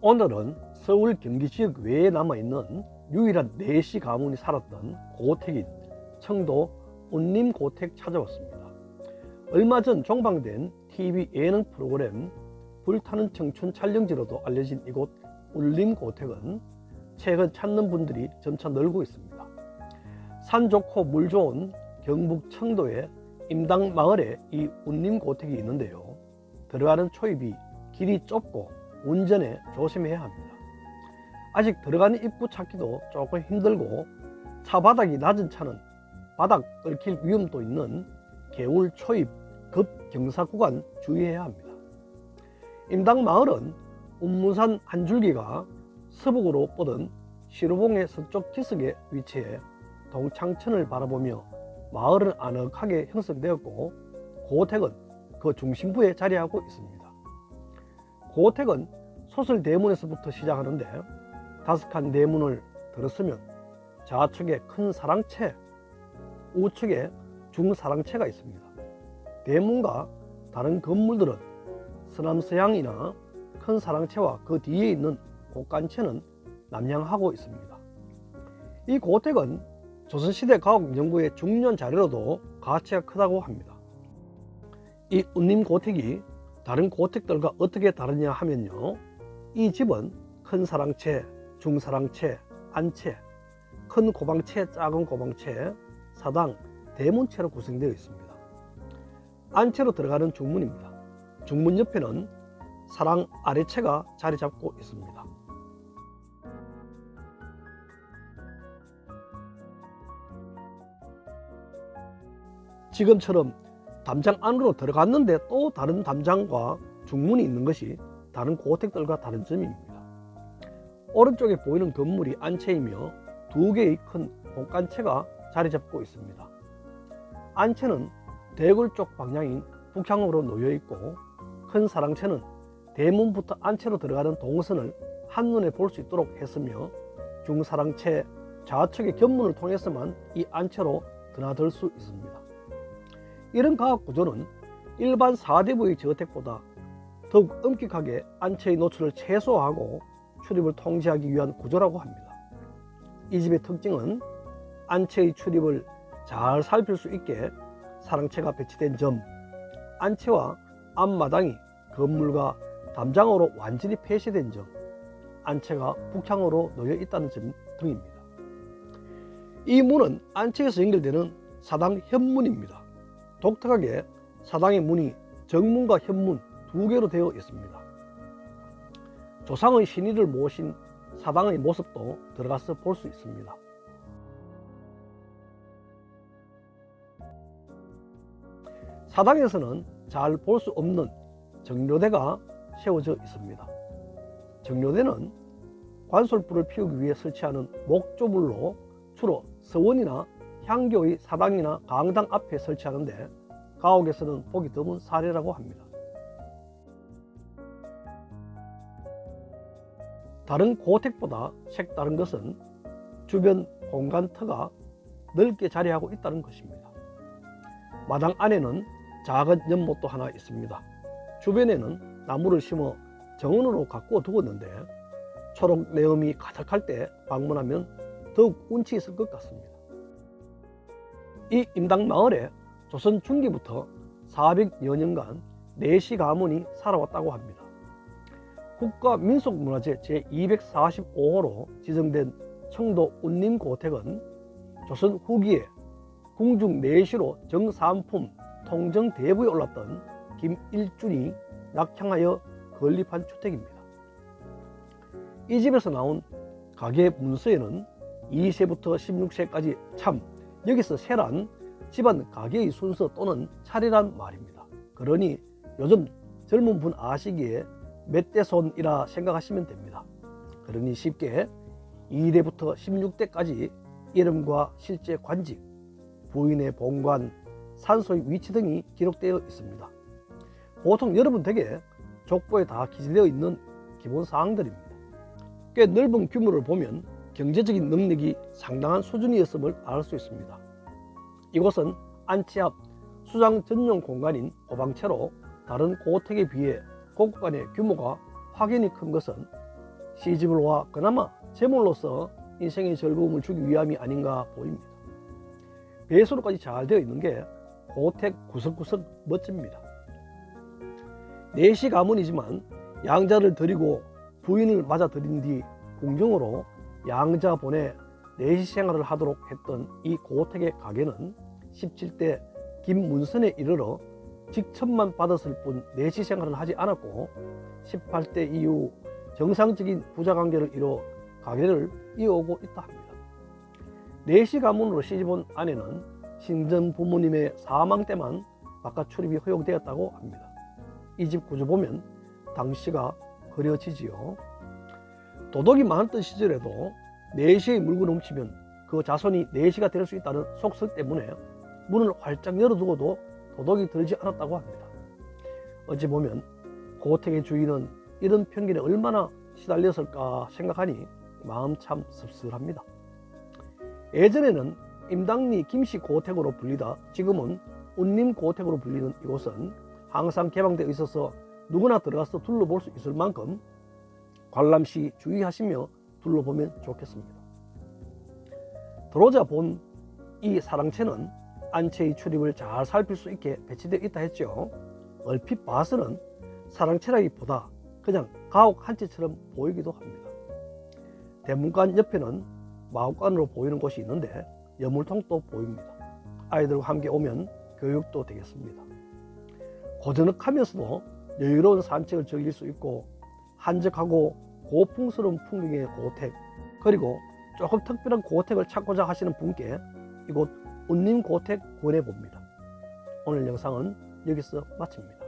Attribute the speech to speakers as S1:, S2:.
S1: 오늘은 서울 경기 지역 외에 남아있는 유일한 내시 가문이 살았던 고택인 청도 운림 고택 찾아왔습니다. 얼마 전 종방된 TV 예능 프로그램 불타는 청춘 촬영지로도 알려진 이곳 울림 고택은 최근 찾는 분들이 점차 늘고 있습니다. 산 좋고 물 좋은 경북 청도의 임당 마을에 이 운림 고택이 있는데요. 들어가는 초입이 길이 좁고 운전에 조심해야 합니다. 아직 들어가는 입구 찾기도 조금 힘들고 차 바닥이 낮은 차는 바닥 긁힐 위험도 있는 개울 초입 급 경사 구간 주의해야 합니다. 임당 마을은 운무산 한 줄기가 서북으로 뻗은 시루봉의 서쪽 기슭에 위치해 동창천을 바라보며 마을은 아늑하게 형성되었고 고택은 그 중심부에 자리하고 있습니다. 고택은 소설 대문에서부터 시작하는데 다섯칸 대문을 들었으면 좌측에 큰 사랑채, 우측에 중사랑채가 있습니다. 대문과 다른 건물들은 서남서양이나 큰 사랑채와 그 뒤에 있는 곡간채는 남양하고 있습니다. 이 고택은 조선시대 가옥연구의 중요한 자료로도 가치가 크다고 합니다. 이 운림 고택이 다른 고택들과 어떻게 다르냐 하면요. 이 집은 큰 사랑채, 중사랑채, 안채, 큰 고방채, 작은 고방채, 사당, 대문채로 구성되어 있습니다. 안채로 들어가는 중문입니다. 중문 옆에는 사랑 아래채가 자리 잡고 있습니다. 지금처럼 담장 안으로 들어갔는데 또 다른 담장과 중문이 있는 것이 다른 고택들과 다른 점입니다. 오른쪽에 보이는 건물이 안채이며 두 개의 큰 공간채가 자리 잡고 있습니다. 안채는 대굴 쪽 방향인 북향으로 놓여 있고 큰 사랑채는 대문부터 안채로 들어가는 동선을 한눈에 볼 수 있도록 했으며 중사랑채 좌측의 견문을 통해서만 이 안채로 드나들 수 있습니다. 이런 가옥 구조는 일반 4대부의 저택보다 더욱 엄격하게 안채의 노출을 최소화하고 출입을 통제하기 위한 구조라고 합니다. 이 집의 특징은 안채의 출입을 잘 살필 수 있게 사랑채가 배치된 점, 안채와 앞마당이 건물과 담장으로 완전히 폐쇄된 점, 안채가 북향으로 놓여 있다는 점 등입니다. 이 문은 안채에서 연결되는 사당 현문입니다. 독특하게 사당의 문이 정문과 현문 두 개로 되어 있습니다. 조상의 신의를 모신 사당의 모습도 들어가서 볼 수 있습니다. 사당에서는 잘 볼 수 없는 정료대가 세워져 있습니다. 정료대는 관솔불을 피우기 위해 설치하는 목조물로 주로 서원이나 향교의 사당이나 강당 앞에 설치하는데 가옥에서는 보기 드문 사례라고 합니다. 다른 고택보다 색다른 것은 주변 공간터가 넓게 자리하고 있다는 것입니다. 마당 안에는 작은 연못도 하나 있습니다. 주변에는 나무를 심어 정원으로 가꾸어 두었는데 초록 내음이 가득할 때 방문하면 더욱 운치 있을 것 같습니다. 이 임당 마을에 조선 중기부터 400여 년간 내시 가문이 살아왔다고 합니다. 국가민속문화재 제245호로 지정된 청도 운림 고택은 조선 후기에 궁중 내시로 정삼품 통정 대부에 올랐던 김일준이 낙향하여 건립한 주택입니다. 이 집에서 나온 가게 문서에는 2세부터 16세까지 참 여기서 세란 집안 가게의 순서 또는 차례란 말입니다. 그러니 요즘 젊은 분 아시기에 멧대손이라 생각하시면 됩니다. 그러니 쉽게 2대부터 16대까지 이름과 실제 관직, 부인의 본관, 산소의 위치 등이 기록되어 있습니다. 보통 여러분 댁에 족보에 다 기재되어 있는 기본 사항들입니다. 꽤 넓은 규모를 보면 경제적인 능력이 상당한 수준이었음을 알 수 있습니다. 이곳은 안치 앞 수장 전용 공간인 오방채로 다른 고택에 비해 공간의 규모가 확연히 큰 것은 시집을 와 그나마 제물로서 인생의 즐거움을 주기 위함이 아닌가 보입니다. 배수로까지 잘 되어 있는 게 고택 구석구석 멋집니다. 내시 가문이지만 양자를 드리고 부인을 맞아 들인 뒤 궁정으로 양자 보내 내시 생활을 하도록 했던 이 고택의 가게는 17대 김문선에 이르러 직첩만 받았을 뿐 내시 생활을 하지 않았고 18대 이후 정상적인 부자 관계를 이뤄 가게를 이어오고 있다 합니다. 내시 가문으로 시집온 아내는 신전 부모님의 사망 때만 바깥 출입이 허용되었다고 합니다. 이 집 구조 보면 당시가 그려지지요. 도덕이 많았던 시절에도 내시의 물고 넘치면 그 자손이 내시가 될 수 있다는 속설 때문에 문을 활짝 열어두고도 도덕이 들지 않았다고 합니다. 어찌 보면 고택의 주인은 이런 편견에 얼마나 시달렸을까 생각하니 마음 참 씁쓸합니다. 예전에는 임당리 김씨 고택으로 불리다 지금은 운림 고택으로 불리는 이곳은 항상 개방되어 있어서 누구나 들어가서 둘러볼 수 있을 만큼 관람 시 주의하시며 둘러보면 좋겠습니다. 들어오자 본 이 사랑채는 안채의 출입을 잘 살필 수 있게 배치되어 있다 했죠. 얼핏 봐서는 사랑채라기보다 그냥 가옥 한 채처럼 보이기도 합니다. 대문관 옆에는 마옥관으로 보이는 곳이 있는데 여물통도 보입니다. 아이들과 함께 오면 교육도 되겠습니다. 고즈넉하면서도 여유로운 산책을 즐길 수 있고 한적하고 고풍스러운 풍경의 고택 그리고 조금 특별한 고택을 찾고자 하시는 분께 이곳 운림 고택 권해봅니다. 오늘 영상은 여기서 마칩니다.